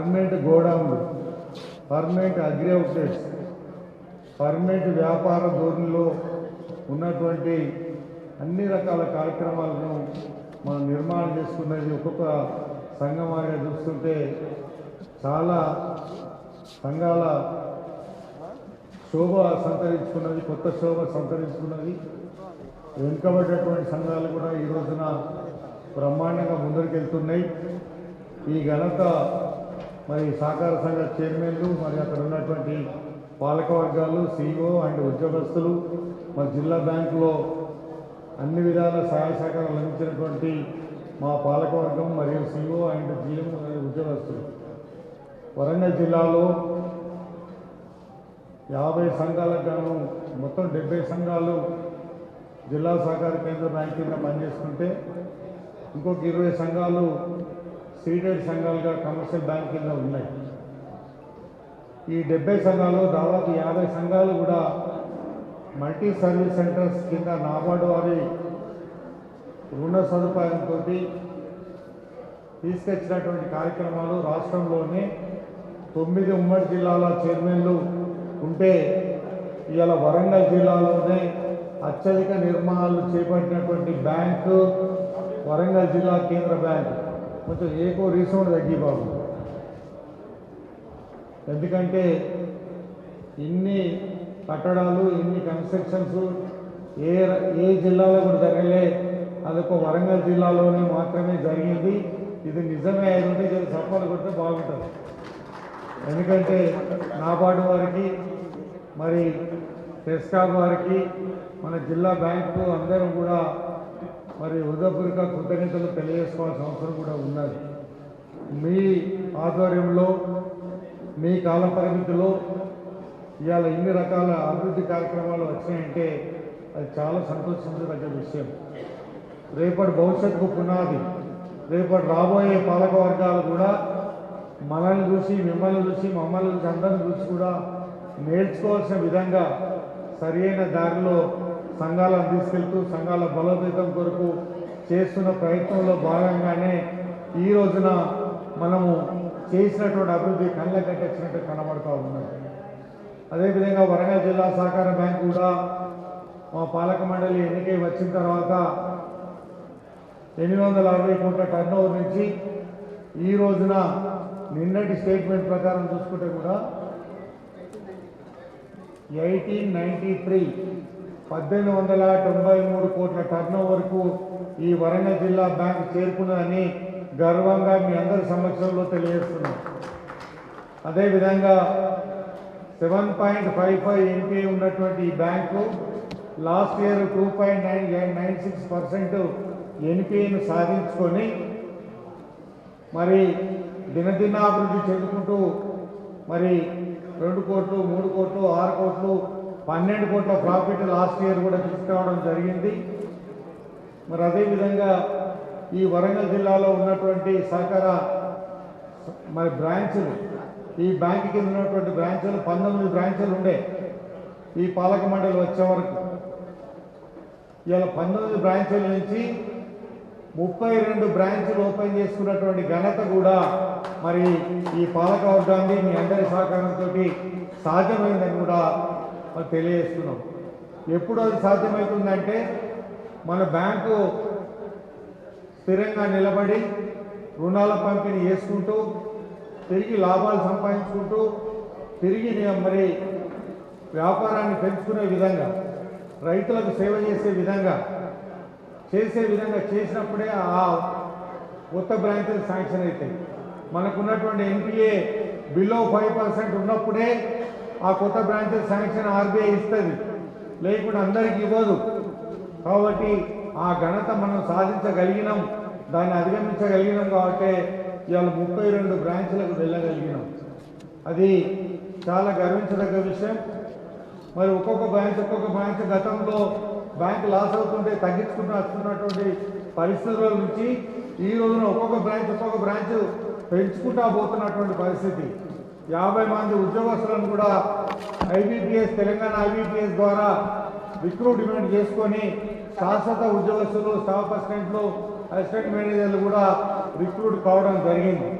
Permanent గోడౌన్లు permanent agri outlets permanent వ్యాపార ధోరణిలో ఉన్నటువంటి అన్ని రకాల కార్యక్రమాలను మనం నిర్మాణం చేసుకున్నది ఒక్కొక్క సంఘం వారిగా చూస్తుంటే చాలా సంఘాల శోభ సంతరించుకున్నది కొత్త శోభ సంతరించుకున్నది. వెనుకబడ్డటువంటి సంఘాలు కూడా ఈ రోజున బ్రహ్మాండంగా ముందరికెళ్తున్నాయి. ఈ ఘనత మరి సహకార సంఘ చైర్మన్లు మరి అక్కడ ఉన్నటువంటి పాలకవర్గాలు సీఓ అండ్ ఉద్యోగస్తులు మరి జిల్లా బ్యాంకులో అన్ని విధాల సహాయ సహకారాలు అందించినటువంటి మా పాలకవర్గం మరియు సీఓ అండ్ జిఎం మరియు ఉద్యోగస్తులు. వరంగల్ జిల్లాలో యాభై సంఘాలకు గాను మొత్తం డెబ్బై సంఘాలు జిల్లా సహకార కేంద్ర బ్యాంక్ కింద పనిచేస్తుంటే ఇంకొక ఇరవై సంఘాలు సీడెడ్ సంఘాలుగా కమర్షియల్ బ్యాంక్ కింద ఉన్నాయి. ఈ డెబ్బై సంఘాలు దాదాపు యాభై సంఘాలు కూడా మల్టీ సర్వీస్ సెంటర్స్ కింద నాబార్డు వారి రుణ సదుపాయంతో తీసుకొచ్చినటువంటి కార్యక్రమాలు రాష్ట్రంలోని తొమ్మిది ఉమ్మడి జిల్లాల చైర్మన్లు ఉంటే ఇవాళ వరంగల్ జిల్లాలోనే అత్యధిక నిర్మాణాలు చేపట్టినటువంటి బ్యాంకు వరంగల్ జిల్లా కేంద్ర బ్యాంక్. కొంచెం ఏకో రీసౌండ్ తగ్గి బాబు. ఎందుకంటే ఇన్ని కట్టడాలు ఇన్ని కన్స్ట్రక్షన్స్ ఏ ఏ జిల్లాలో కూడా జరగలే. అదొక వరంగల్ జిల్లాలోనే మాత్రమే జరిగింది. ఇది నిజమే అయి ఉంటే ఇది సఫలు కొడితే బాగుంటుంది. ఎందుకంటే నాబార్డు వారికి మరి టెస్కాబ్ వారికి మన జిల్లా బ్యాంకు అందరం కూడా మరి హృదయపూర్వక కృతజ్ఞతలు తెలియజేసుకోవాల్సిన అవసరం కూడా ఉన్నది. మీ ఆధ్వర్యంలో మీ కాల పరిమితిలో ఇవాళ ఇన్ని రకాల అభివృద్ధి కార్యక్రమాలు వచ్చినాయంటే అది చాలా సంతోషించదగ్గ విషయం. రేపటి భవిష్యత్తుకు పునాది రేపటి రాబోయే పాలక వర్గాలు కూడా మనల్ని చూసి మిమ్మల్ని చూసి మమ్మల్ని చూసి అందరిని చూసి కూడా నేర్చుకోవాల్సిన విధంగా సరియైన దారిలో సంఘాలను తీసుకెళ్తూ సంఘాల బలోపేతం కొరకు చేస్తున్న ప్రయత్నంలో భాగంగానే ఈ రోజున మనము చేసినటువంటి అభివృద్ధి కళ్ళ కట్టించినట్టు కనబడుతూ ఉన్నది. అదేవిధంగా వరంగల్ జిల్లా సహకార బ్యాంక్ కూడా మా పాలక మండలి ఎన్నిక వచ్చిన తర్వాత ఎనిమిది వందల అరవై కోట్ల టర్న్ ఓవర్ నుంచి ఈ రోజున నిన్నటి స్టేట్మెంట్ ప్రకారం చూసుకుంటే కూడా ఎయిటీన్ నైంటీ త్రీ పద్దెనిమిది వందల తొంభై మూడు కోట్ల టర్న్ ఓవర్కు ఈ వరంగల్ జిల్లా బ్యాంక్ చేరుకున్నదని గర్వంగా మీ అందరి సమక్షంలో తెలియజేస్తున్నాం. అదేవిధంగా seven point five five MP ఉన్నటువంటి ఈ bank last year two point nine nine six percent ఎన్పిఏను సాధించుకొని మరి దినదినాభివృద్ధి చెందుకుంటూ మరి రెండు కోట్లు మూడు కోట్లు ఆరు కోట్లు పన్నెండు కోట్ల ప్రాఫిట్ లాస్ట్ ఇయర్ కూడా తీసుకురావడం జరిగింది. మరి అదేవిధంగా ఈ వరంగల్ జిల్లాలో ఉన్నటువంటి సహకార మరి బ్రాంచులు ఈ బ్యాంక్ కింద ఉన్నటువంటి బ్రాంచులు పంతొమ్మిది బ్రాంచులు ఉండే ఈ పాలక మండలి వచ్చే వరకు. ఇవాళ పంతొమ్మిది బ్రాంచుల నుంచి ముప్పై రెండు బ్రాంచులు ఓపెన్ చేసుకున్నటువంటి ఘనత కూడా మరి ఈ పాలక వర్గాన్ని మీ అందరి సహకారంతో సాధ్యమైందని కూడా మరి తెలియజేస్తున్నాం. ఎప్పుడు అది సాధ్యమవుతుందంటే మన బ్యాంకు స్థిరంగా నిలబడి రుణాల పంపిణీ చేసుకుంటూ తిరిగి లాభాలు సంపాదించుకుంటూ తిరిగి మరి వ్యాపారాన్ని పెంచుకునే విధంగా రైతులకు సేవ చేసే విధంగా చేసే విధంగా చేసినప్పుడే ఆ కొత్త బ్రాంచ్లు శాంక్షన్ అవుతాయి. మనకున్నటువంటి ఎన్పిఏ బిలో ఫైవ్ పర్సెంట్ ఉన్నప్పుడే ఆ కొత్త బ్రాంచెస్ శాంక్షన్ ఆర్బీఐ ఇస్తుంది. లేకుండా అందరికి ఇవ్వదు. కాబట్టి ఆ ఘనత మనం సాధించగలిగినాం. దాన్ని అధిగమించగలిగినాం కాబట్టి ఇవాళ ముప్పై రెండు బ్రాంచ్లకు వెళ్ళగలిగినాం. అది చాలా గర్వించదగ్గ విషయం. మరి ఒక్కొక్క బ్రాంచ్ ఒక్కొక్క బ్రాంచ్ గతంలో బ్యాంక్ లాస్ అవుతుంటే తగ్గించుకుంటూ వస్తున్నటువంటి పరిస్థితుల నుంచి ఈ రోజున ఒక్కొక్క బ్రాంచ్ ఒక్కొక్క బ్రాంచ్ పెంచుకుంటా పోతున్నటువంటి పరిస్థితి. యాభై మంది ఉద్యోగస్తులను కూడా ఐబీపీఎస్ తెలంగాణ ఐబీపీఎస్ ద్వారా రిక్రూట్మెంట్ చేసుకొని శాశ్వత ఉద్యోగస్తులు స్టాఫ్ అసిస్టెంట్లు అసిస్టెంట్ మేనేజర్లు కూడా రిక్రూట్ కావడం జరిగింది.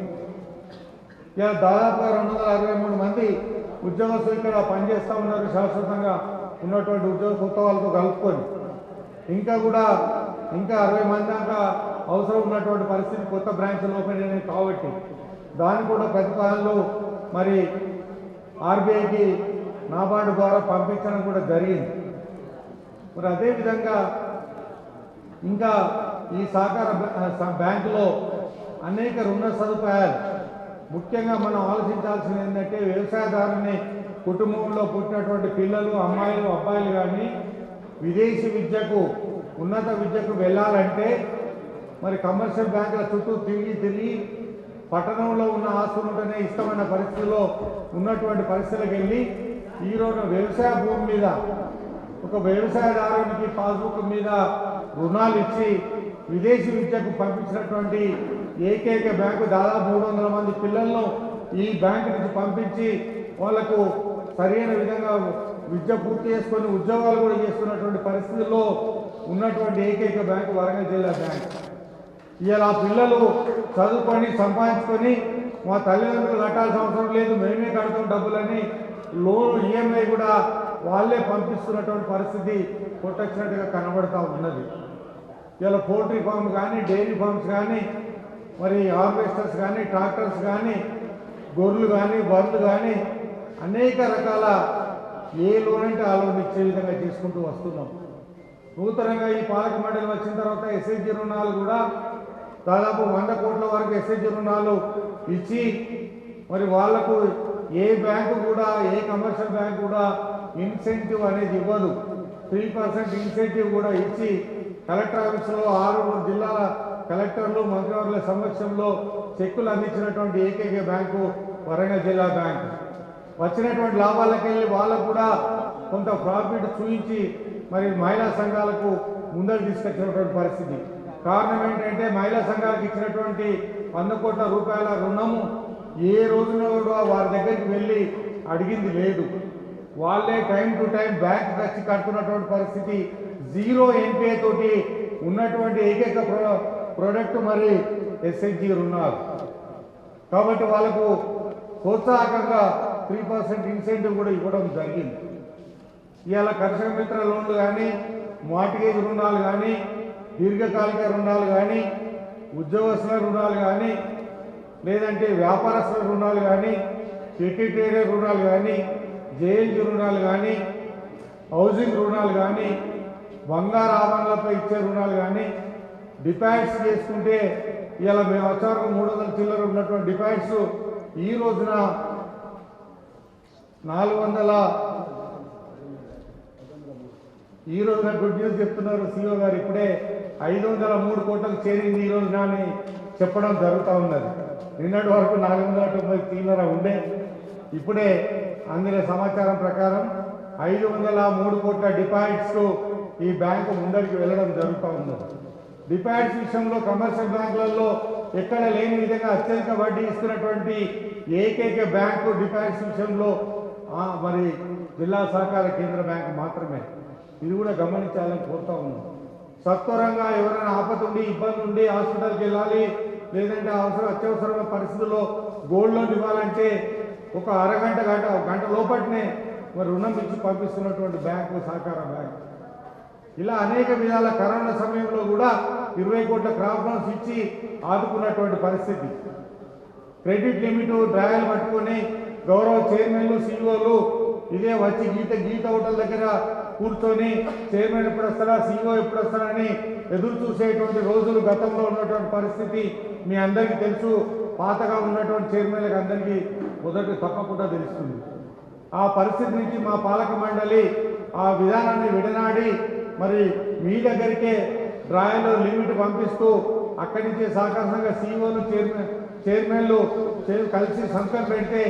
ఇలా దాదాపుగా రెండు వందల అరవై మూడు మంది ఉద్యోగస్తులు ఇక్కడ పనిచేస్తూ ఉన్నారు శాశ్వతంగా ఉన్నటువంటి ఉద్యోగ కొత్త కలుపుకొని. ఇంకా కూడా ఇంకా అరవై మంది దాకా అవసరం ఉన్నటువంటి పరిస్థితి కొత్త బ్రాంచ్లు ఓపెన్ అయినాయి కాబట్టి దాన్ని కూడా ప్రతిపాదనలు మరి ఆర్బీఐకి నాబార్డు ద్వారా పంపించడం కూడా జరిగింది. మరి అదేవిధంగా ఇంకా ఈ సహకార బ్యాంకులో అనేక రుణ సదుపాయాలు. ముఖ్యంగా మనం ఆలోచించాల్సింది ఏంటంటే వ్యవసాయదారుని కుటుంబంలో పుట్టినటువంటి పిల్లలు అమ్మాయిలు అబ్బాయిలు కానీ విదేశీ విద్యకు ఉన్నత విద్యకు వెళ్ళాలంటే మరి కమర్షియల్ బ్యాంకుల చుట్టూ తిరిగి తిరిగి పట్టణంలో ఉన్న ఆస్తులు ఉంటేనే ఇష్టమైన పరిస్థితుల్లో ఉన్నటువంటి పరిస్థితులకు వెళ్ళి ఈరోజు వ్యవసాయ భూమి మీద ఒక వ్యవసాయదారునికి పాస్బుక్ మీద రుణాలు ఇచ్చి విదేశీ విద్యకు పంపించినటువంటి ఏకైక బ్యాంకు దాదాపు మూడు వందల మంది పిల్లలను ఈ బ్యాంకు నుంచి పంపించి వాళ్ళకు సరైన విధంగా విద్య పూర్తి చేసుకొని ఉద్యోగాలు కూడా చేస్తున్నటువంటి పరిస్థితుల్లో ఉన్నటువంటి ఏకైక బ్యాంకు వరంగల్ జిల్లా బ్యాంక్. ఇలా పిల్లలు చదువుకొని సంపాదించుకొని మా తల్లిదండ్రులు కట్టాల్సిన అవసరం లేదు మేమే కడతాం డబ్బులని. లోన్ ఈఎంఐ కూడా వాళ్ళే పంపిస్తున్నటువంటి పరిస్థితి కొట్టొచ్చినట్టుగా కనబడతా ఉన్నది. ఇలా పోల్ట్రీ ఫామ్ కానీ డైరీ ఫార్మ్స్ కానీ మరి హార్వెస్టర్స్ కానీ ట్రాక్టర్స్ కానీ గొర్రెలు కానీ బర్రెలు కానీ అనేక రకాల ఏ లోన్ అంటే ఆ లోన్ ఇచ్చే విధంగా చేసుకుంటూ వస్తున్నాం. నూతనంగా ఈ పాలక మండలి వచ్చిన తర్వాత ఎస్హెచ్జి రుణాలు కూడా దాదాపు వంద కోట్ల వరకు ఎస్హెచ్జి రుణాలు ఇచ్చి మరి వాళ్ళకు ఏ బ్యాంకు కూడా ఏ కమర్షియల్ బ్యాంక్ కూడా ఇన్సెంటివ్ అనేది ఇవ్వదు. త్రీ పర్సెంట్ ఇన్సెంటివ్ కూడా ఇచ్చి కలెక్టర్ ఆఫీసులో ఆరు జిల్లాల కలెక్టర్లు మంత్రివర్గుల సమక్షంలో చెక్కులు అందించినటువంటి ఏకైక బ్యాంకు వరంగల్ జిల్లా బ్యాంకు. వచ్చినటువంటి లాభాలకెళ్ళి వాళ్ళకు కూడా కొంత ప్రాఫిట్ చూపించి మరి మహిళా సంఘాలకు ముందరు తీసుకొచ్చినటువంటి పరిస్థితి. కారణం ఏంటంటే మహిళా సంఘాలకు ఇచ్చినటువంటి వంద కోట్ల రూపాయల రుణము ఏ రోజున కూడా వారి దగ్గరికి వెళ్ళి అడిగింది లేదు. వాళ్ళే టైం టు టైం బ్యాంక్ ఖర్చు కడుతున్నటువంటి పరిస్థితి జీరో ఎన్పిఏ తోటి ఉన్నటువంటి ఏకైక ప్రో ప్రోడక్ట్ మరి ఎస్ఎన్జీ రుణాలు. కాబట్టి వాళ్ళకు ప్రోత్సాహకంగా త్రీ పర్సెంట్ ఇన్సెంటివ్ కూడా ఇవ్వడం జరిగింది. ఇవాళ కర్షక మిత్ర లోన్లు కానీ మార్టిగేజ్ రుణాలు కానీ దీర్ఘకాలిక రుణాలు కానీ ఉద్యోగస్తుల రుణాలు కానీ లేదంటే వ్యాపారస్తుల రుణాలు కానీ సెక్రటేరియల్ రుణాలు కానీ జేఎల్జీ రుణాలు కానీ హౌసింగ్ రుణాలు కానీ బంగారు ఆభరణలపై ఇచ్చే రుణాలు కానీ డిపాజిట్స్ చేసుకుంటే ఇలా మేము వచ్చారు మూడు వందల చిల్లర ఉన్నటువంటి డిపాజిట్స్ ఈ రోజున నాలుగు వందల ఈ రోజున గుడ్ న్యూస్ చెప్తున్నారు సీఓ గారు ఇప్పుడే. ఐదు వందల మూడు కోట్లకు చేరింది ఈ రోజున అని చెప్పడం జరుగుతూ ఉన్నది. నిన్నటి వరకు నాలుగు వందల తొంభై చిల్లర ఉండే. ఇప్పుడే అందిన సమాచారం ప్రకారం ఐదు వందల మూడు కోట్ల డిపాజిట్స్ ఈ బ్యాంకు ముందరికి వెళ్ళడం జరుగుతూ ఉన్నది. డిపాజిట్స్ విషయంలో కమర్షియల్ బ్యాంకులలో ఎక్కడ లేని విధంగా అత్యధిక వడ్డీ ఇస్తున్నటువంటి ఏకైక బ్యాంకు డిపాజిట్స్ విషయంలో మరి జిల్లా సహకార కేంద్ర బ్యాంకు మాత్రమే. ఇది కూడా గమనించాలని కోరుతా ఉన్నాం. సత్వరంగా ఎవరైనా ఆపద ఉండి ఇబ్బంది ఉండి హాస్పిటల్కి వెళ్ళాలి లేదంటే అవసరం అత్యవసరమైన పరిస్థితుల్లో గోల్డ్ లోన్ ఇవ్వాలంటే ఒక అరగంట గంట ఒక గంట లోపటినే మరి రుణం ఇచ్చి పంపిస్తున్నటువంటి బ్యాంకు సహకార బ్యాంకు. ఇలా అనేక విధాల కరోనా సమయంలో కూడా ఇరవై కోట్ల క్రాప్ లోన్స్ ఇచ్చి ఆదుకున్నటువంటి పరిస్థితి. క్రెడిట్ లిమిట్ డ్రాయలు పట్టుకొని గౌరవ చైర్మన్లు సీఈఓలు ఇదే వచ్చి గీత గీత హోటల్ దగ్గర కూర్చొని చైర్మన్ ఎప్పుడు వస్తారా సీఓ ఎప్పుడు వస్తారని ఎదురు చూసేటువంటి రోజులు గతంలో ఉన్నటువంటి పరిస్థితి మీ అందరికీ తెలుసు. పాతగా ఉన్నటువంటి చైర్మన్లకు అందరికీ మొదటి తప్పకుండా తెలుస్తుంది. ఆ పరిస్థితి నుంచి మా పాలక మండలి ఆ విధానాన్ని విడనాడి మరి మీ దగ్గరికే డ్రాయలు లిమిట్ పంపిస్తూ అక్కడి నుంచే సహకార సీఓలు చైర్మన్ చైర్మన్లు కలిసి సంతకం పెడితే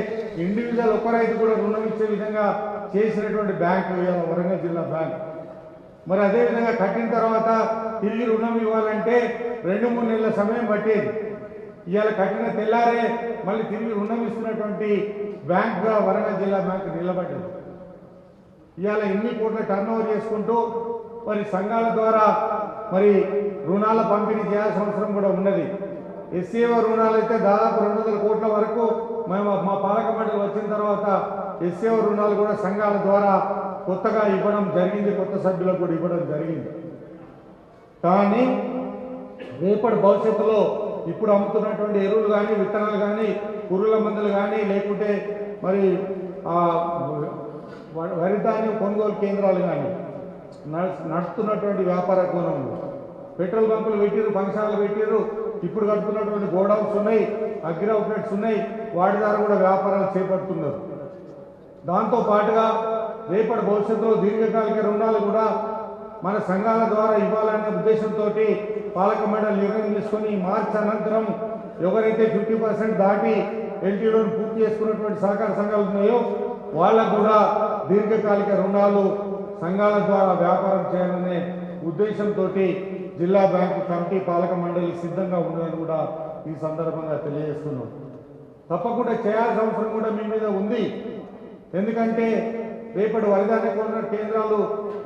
ఇండివిజువల్ ఒకరైతే కూడా రుణం ఇచ్చే విధంగా చేసినటువంటి బ్యాంకు ఇవాళ వరంగల్ జిల్లా బ్యాంక్. మరి అదేవిధంగా కట్టిన తర్వాత తిరిగి రుణం ఇవ్వాలంటే రెండు మూడు నెలల సమయం పట్టేది. ఇవాళ కట్టిన తెల్లారే మళ్ళీ తిరిగి రుణం ఇస్తున్నటువంటి బ్యాంక్గా వరంగల్ జిల్లా బ్యాంక్ నిలబడ్డది. ఇవాళ ఎన్ని కోట్ల టర్న్ ఓవర్ చేసుకుంటూ మరి సంఘాల ద్వారా మరి రుణాల పంపిణీ చేయాల్సిన అవసరం కూడా ఉన్నది. ఎస్సీఓ రుణాలు అయితే దాదాపు రెండు వందల కోట్ల వరకు మేము మా పాలక మండలి వచ్చిన తర్వాత ఎస్సీఓ రుణాలు కూడా సంఘాల ద్వారా కొత్తగా ఇవ్వడం జరిగింది కొత్త సభ్యులకు కూడా ఇవ్వడం జరిగింది. కానీ రేపటి భవిష్యత్తులో ఇప్పుడు అమ్ముతున్నటువంటి ఎరువులు కానీ విత్తనాలు కానీ పురుగుల మందులు కానీ లేకుంటే మరి వరి ధాన్యం కొనుగోలు కేంద్రాలు కానీ నడుస్తున్నటువంటి వ్యాపార కోణంలో పెట్రోల్ బంకులు పెట్టిరు ఫంక్షన్లు పెట్టిరు ఇప్పుడు కడుతున్నటువంటి గోడౌన్స్ ఉన్నాయి అగ్రి అవుట్లెట్స్ ఉన్నాయి వాటి ద్వారా కూడా వ్యాపారాలు చేపడుతున్నారు. దాంతో పాటుగా రేపటి భవిష్యత్తులో దీర్ఘకాలిక రుణాలు కూడా మన సంఘాల ద్వారా ఇవ్వాలనే ఉద్దేశంతో పాలక మండలి నిర్ణయం తీసుకొని మార్చి అనంతరం ఎవరైతే ఫిఫ్టీ పర్సెంట్ దాటి ఎల్టీలోని పూర్తి చేసుకున్నటువంటి సహకార సంఘాలు ఉన్నాయో వాళ్ళకు కూడా దీర్ఘకాలిక రుణాలు సంఘాల ద్వారా వ్యాపారం చేయాలనే ఉద్దేశంతో జిల్లా బ్యాంకు కమిటీ పాలక మండలి సిద్ధంగా ఉన్నదని కూడా ఈ సందర్భంగా తెలియజేస్తున్నాం. తప్పకుండా చేయాల్సిన అవసరం కూడా మీ మీద ఉంది. ఎందుకంటే రేపటి వరిధాన్య ఉన్న కేంద్రాలు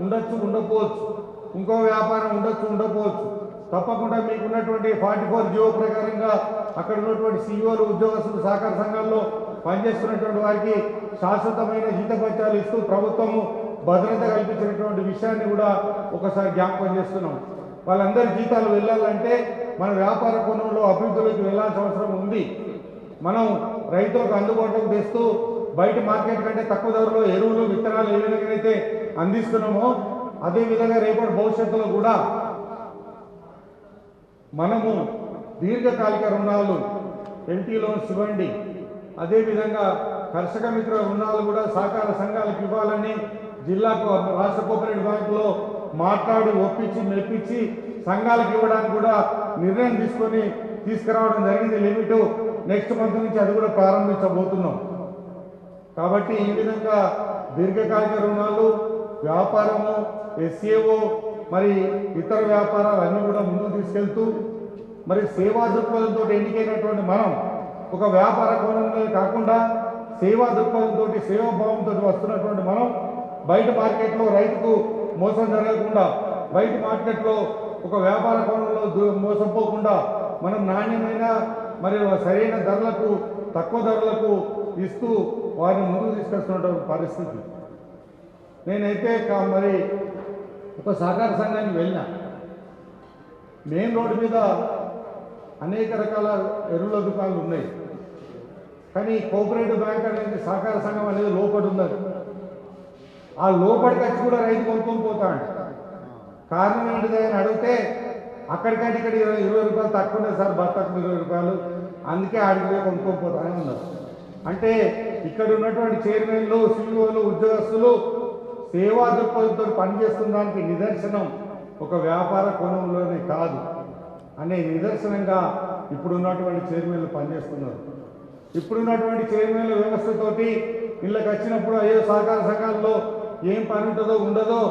ఉండొచ్చు ఉండకపోవచ్చు. ఇంకో వ్యాపారం ఉండొచ్చు ఉండకపోవచ్చు. తప్పకుండా మీకున్నటువంటి ఫార్టీ ఫోర్ జియో ప్రకారంగా అక్కడ ఉన్నటువంటి సీఈఓలు ఉద్యోగస్తులు సహకార సంఘాల్లో పనిచేస్తున్నటువంటి వారికి శాశ్వతమైన హితపత్యాలు ఇస్తూ ప్రభుత్వము భద్రత కల్పించినటువంటి విషయాన్ని కూడా ఒకసారి జ్ఞాపకం చేస్తున్నాం. వాళ్ళందరి జీతాలు వెళ్ళాలంటే మన వ్యాపార కోణంలో అభివృద్ధిలోకి వెళ్ళాల్సిన అవసరం ఉంది. మనం రైతులకు అందుబాటులోకి తెస్తూ బయట మార్కెట్ కంటే తక్కువ ధరలో ఎరువులు విత్తనాలు ఏ విధంగా అందిస్తున్నామో అదేవిధంగా రేపటి భవిష్యత్తులో కూడా మనము దీర్ఘకాలిక రుణాలు ఎల్టీ లోన్స్ ఇవ్వండి. అదేవిధంగా కర్షక మిత్ర రుణాలు కూడా సహకార సంఘాలకు ఇవ్వాలని జిల్లాకు రాష్ట్ర కోఆపరేటివ్ బ్యాంకులో మాట్లాడి ఒప్పించి మెప్పించి సంఘాలకు ఇవ్వడానికి కూడా నిర్ణయం తీసుకొని తీసుకురావడం జరిగింది లిమిట్. నెక్స్ట్ మంత్ నుంచి అది కూడా ప్రారంభించబోతున్నాం. కాబట్టి ఈ విధంగా దీర్ఘకాలిక రుణాలు వ్యాపారము ఎస్ఏఓ మరి ఇతర వ్యాపారాలు అన్నీ కూడా ముందుకు తీసుకెళ్తూ మరి సేవా దృక్పథంతో ఎన్నికైనటువంటి మనం ఒక వ్యాపార కోణంలో కాకుండా సేవా దృక్పథంతో సేవాభావంతో వస్తున్నటువంటి మనం బయట మార్కెట్లో రైతుకు మోసం జరగకుండా బయట మార్కెట్లో ఒక వ్యాపార కోణంలో మోసపోకుండా మనం నాణ్యమైన మరి సరైన ధరలకు తక్కువ ధరలకు ఇస్తూ వారిని ముందుకు తీసుకొస్తున్నటువంటి పరిస్థితి. నేనైతే మరి ఒక సహకార సంఘానికి వెళ్ళిన. మెయిన్ రోడ్డు మీద అనేక రకాల ఎరువుల దుకాణాలు ఉన్నాయి. కానీ కోఆపరేటివ్ బ్యాంక్ అనేది సహకార సంఘం అనేది లోపడి ఉన్నది. ఆ లోపలికి వచ్చి కూడా రైతు కొనుక్కొని పోతాడు. కారణం ఏంటిది అని అడిగితే అక్కడికంటే ఇక్కడ ఇరవై ఇరవై రూపాయలు తక్కువ ఉన్నాయి సార్ బత్తకు ఇరవై రూపాయలు. అందుకే ఆడికి కొనుక్కొని పోతానే ఉన్నారు అంటే ఇక్కడ ఉన్నటువంటి చైర్మన్లు సీఈఓలు ఉద్యోగస్తులు సేవా దృక్పథంతో పనిచేస్తున్న దానికి నిదర్శనం ఒక వ్యాపార కోణంలోనే కాదు. అనే నిదర్శనంగా ఇప్పుడున్నటువంటి చైర్మన్లు పనిచేస్తున్నారు. ఇప్పుడున్నటువంటి చైర్మన్ల వ్యవస్థతోటి ఇళ్ళకి వచ్చినప్పుడు అయ్యో సహకార సంఘాల్లో ఏం పని ఉంటుందో ఉండదో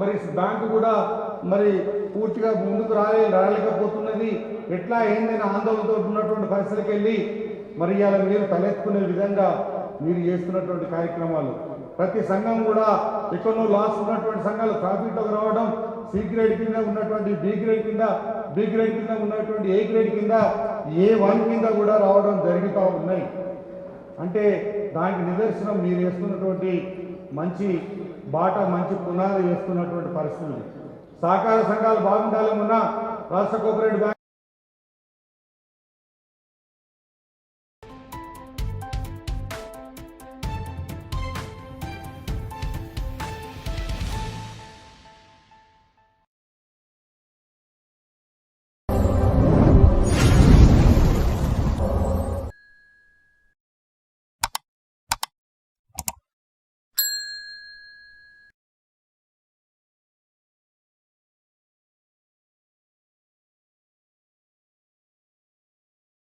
మరి బ్యాంకు కూడా మరి పూర్తిగా ముందుకు రాలే రాలేకపోతున్నది. ఎట్లా ఏందైనా ఆందోళనతో ఉన్నటువంటి పరిస్థితికి వెళ్ళి మరి ఇవాళ మీరు తలెత్తుకునే విధంగా మీరు చేస్తున్నటువంటి కార్యక్రమాలు. ప్రతి సంఘం కూడా ఎక్కడో లాస్ ఉన్నటువంటి సంఘాలు ప్రాఫిట్లోకి రావడం సి గ్రేడ్ కింద ఉన్నటువంటి బి గ్రేడ్ కింద బి గ్రేడ్ కింద ఉన్నటువంటి ఏ గ్రేడ్ కింద ఏ వన్ కింద కూడా రావడం జరుగుతూ ఉన్నాయి. అంటే దానికి నిదర్శనం మీరు చేస్తున్నటువంటి మంచి బాట మంచి పునాది వేస్తున్నటువంటి పరిస్థితులు. సహకార సంఘాలు బాగుండాలేమన్నా రాష్ట్ర కోఆపరేటివ్ బ్యాంక్